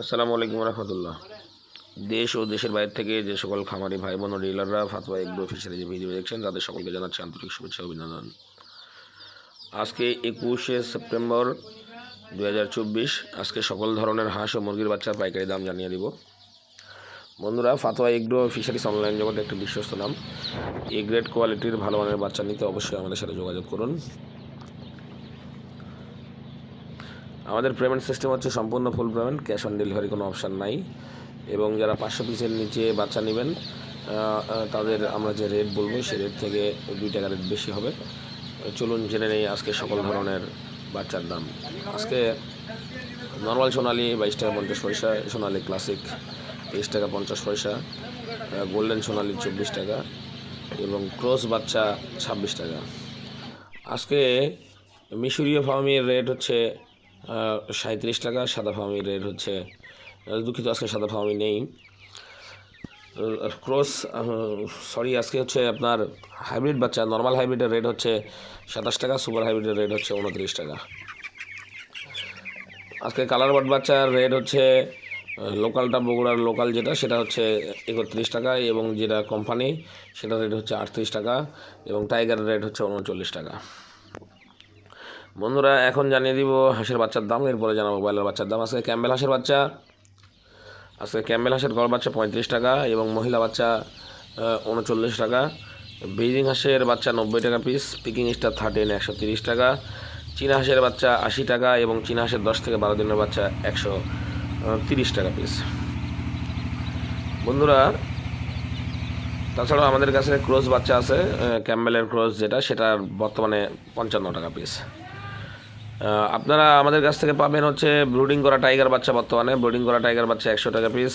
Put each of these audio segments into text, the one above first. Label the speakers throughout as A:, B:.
A: আসসালামু আলাইকুম রহমতুল্লাহ দেশ ও দেশের বাইরে থেকে যে সকল খামারি ভাই বোন ডিলাররা ফাতোয়া এগ্রো ফিশারি যে ভিডিও দেখছেন, তাদের সকলকে জানাচ্ছি আন্তরিক শুভেচ্ছা অভিনন্দন। আজকে একুশে সেপ্টেম্বর দু হাজার চব্বিশ, আজকে সকল ধরনের হাঁস ও মুরগির বাচ্চার পাইকারি দাম জানিয়ে দিব। বন্ধুরা, ফাতোয়া এগ্রো ফিশারিস অনলাইন জগতে একটি বিশ্বস্ত নাম। এ গ্রেড কোয়ালিটির ভালো মানের বাচ্চা নিতে অবশ্যই আমাদের সাথে যোগাযোগ করুন। আমাদের পেমেন্ট সিস্টেম হচ্ছে সম্পূর্ণ full payment cash on delivery কোনো অপশান নাই। এবং যারা পাঁচশো পিসের নিচে বাচ্চা নেবেন তাদের আমরা যে রেট বলব, সেই রেট থেকে দুই টাকা রেট বেশি হবে। চলুন জেনে নেই আজকে সকল ধরনের বাচ্চার দাম। আজকে নর্মাল সোনালি বাইশ টাকা পঞ্চাশ পয়সা, সোনালি ক্লাসিক তেইশ টাকা পঞ্চাশ পয়সা গোল্ডেন সোনালি চব্বিশ টাকা এবং ক্রস বাচ্চা ছাব্বিশ টাকা। আজকে মিশরীয় ফার্মের রেট হচ্ছে সাঁত্রিশ টাকা সাদা ফার্মির রেট হচ্ছে দুঃখিত, আজকে সাদা ফার্মি নেই। ক্রস সরি, আজকে হচ্ছে আপনার হাইব্রিড বাচ্চা, নর্মাল হাইব্রিডের রেট হচ্ছে সাতাশ টাকা, সুপার হাইব্রিডের রেট হচ্ছে উনত্রিশ টাকা। আজকে কালার বাট বাচ্চার রেট হচ্ছে লোকালটা বগুড়ার লোকাল যেটা, সেটা হচ্ছে একত্রিশ টাকা এবং যেটা কোম্পানি সেটা রেট হচ্ছে আটত্রিশ টাকা এবং টাইগারের রেট হচ্ছে উনচল্লিশ টাকা। বন্ধুরা, এখন জানিয়ে দিব হাঁসের বাচ্চার দাম, এরপরে জানাব ব্রয়লার বাচ্চার দাম। আজকে ক্যাম্বেল হাঁসের বাচ্চা, আজকে ক্যাম্বেল হাঁসের গড় বাচ্চা পঁয়ত্রিশ টাকা এবং মহিলা বাচ্চা উনচল্লিশ টাকা। বেজিং হাঁসের বাচ্চা নব্বই টাকা পিস পিকিং স্টার থার্টিন একশো তিরিশ টাকা। চীনা হাঁসের বাচ্চা আশি টাকা এবং চীনা হাঁসের দশ থেকে বারো দিনের বাচ্চা একশো তিরিশ টাকা পিস বন্ধুরা, তাছাড়াও আমাদের কাছে ক্রোজ বাচ্চা আছে ক্যাম্বেলের ক্রোজ যেটা, সেটার বর্তমানে পঞ্চান্ন টাকা পিস আপনারা আমাদের কাছ থেকে পাবেন হচ্ছে ব্রুডিং করা টাইগার বাচ্চা বর্তমানে। ব্রুডিং করা টাইগার বাচ্চা একশো টাকা পিস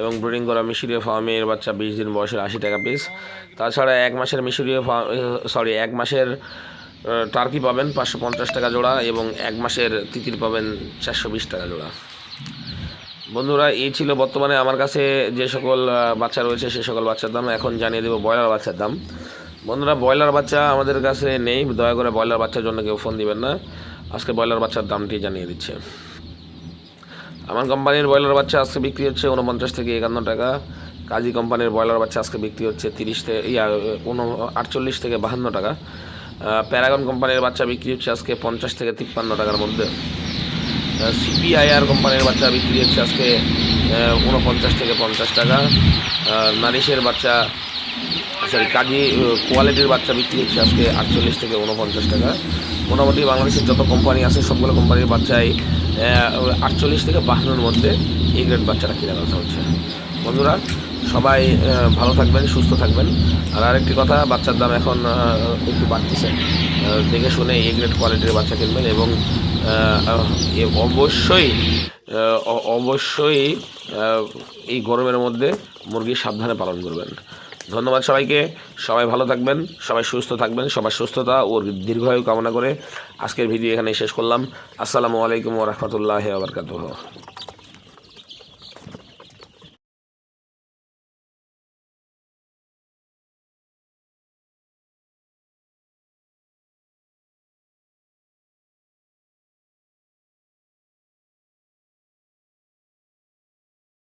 A: এবং ব্রুডিং করা মিশরীয় ফার্মের বাচ্চা বিশ দিন বয়সের আশি টাকা পিস তাছাড়া এক মাসের মিশরীয় ফার্ম সরি এক মাসের টার্কি পাবেন পাঁচশো পঞ্চাশ টাকা জোড়া এবং এক মাসের তিতির পাবেন চারশো বিশ টাকা জোড়া। বন্ধুরা, এই ছিল বর্তমানে আমার কাছে যে সকল বাচ্চা রয়েছে সে সকল বাচ্চার দাম। এখন জানিয়ে দেবো ব্রয়লার বাচ্চার দাম। বন্ধুরা, ব্রয়লার বাচ্চা আমাদের কাছে নেই। দয়া করে ব্রয়লার বাচ্চার জন্য কেউ ফোন দিবেন না। আজকে ব্রয়লার বাচ্চার দামটি জানিয়ে দিচ্ছে। আমার কোম্পানির ব্রয়লার বাচ্চা আজকে বিক্রি হচ্ছে উনপঞ্চাশ থেকে একান্ন টাকা। কাজী কোম্পানির ব্রয়লার বাচ্চা আজকে বিক্রি হচ্ছে তিরিশ থেকে ইয়া আটচল্লিশ থেকে বাহান্ন টাকা। প্যারাগন কোম্পানির বাচ্চা বিক্রি হচ্ছে আজকে পঞ্চাশ থেকে তিপ্পান্ন টাকার মধ্যে। সিপিআইআর কোম্পানির বাচ্চা বিক্রি হচ্ছে আজকে উনপঞ্চাশ থেকে পঞ্চাশ টাকা। নারিশের বাচ্চা সরি কাজী কোয়ালিটির বাচ্চা বিক্রি হচ্ছে আজকে আটচল্লিশ থেকে উনপঞ্চাশ টাকা। মোটামুটি বাংলাদেশের যত কোম্পানি আছে, সবগুলো কোম্পানির বাচ্চাই আটচল্লিশ থেকে বাহান্নর মধ্যে এই গ্রেড বাচ্চাটা কিনা কথা হচ্ছে বন্ধুরা, সবাই ভালো থাকবেন, সুস্থ থাকবেন। আর আরেকটি কথা, বাচ্চার দাম এখন একটু বাড়তেছে। দেখে শুনে এ গ্রেড কোয়ালিটির বাচ্চা কিনবেন এবং অবশ্যই অবশ্যই এই গরমের মধ্যে মুরগি সাবধানে পালন করবেন। ধন্যবাদ সবাইকে। সবাই ভালো থাকবেন, সবাই সুস্থ থাকবেন, সবার সুস্থতা ও দীর্ঘায়ু কামনা করে আজকের ভিডিও এখানে শেষ করলাম। আসসালামু আলাইকুম রহমতুল্লাহ আবরকাত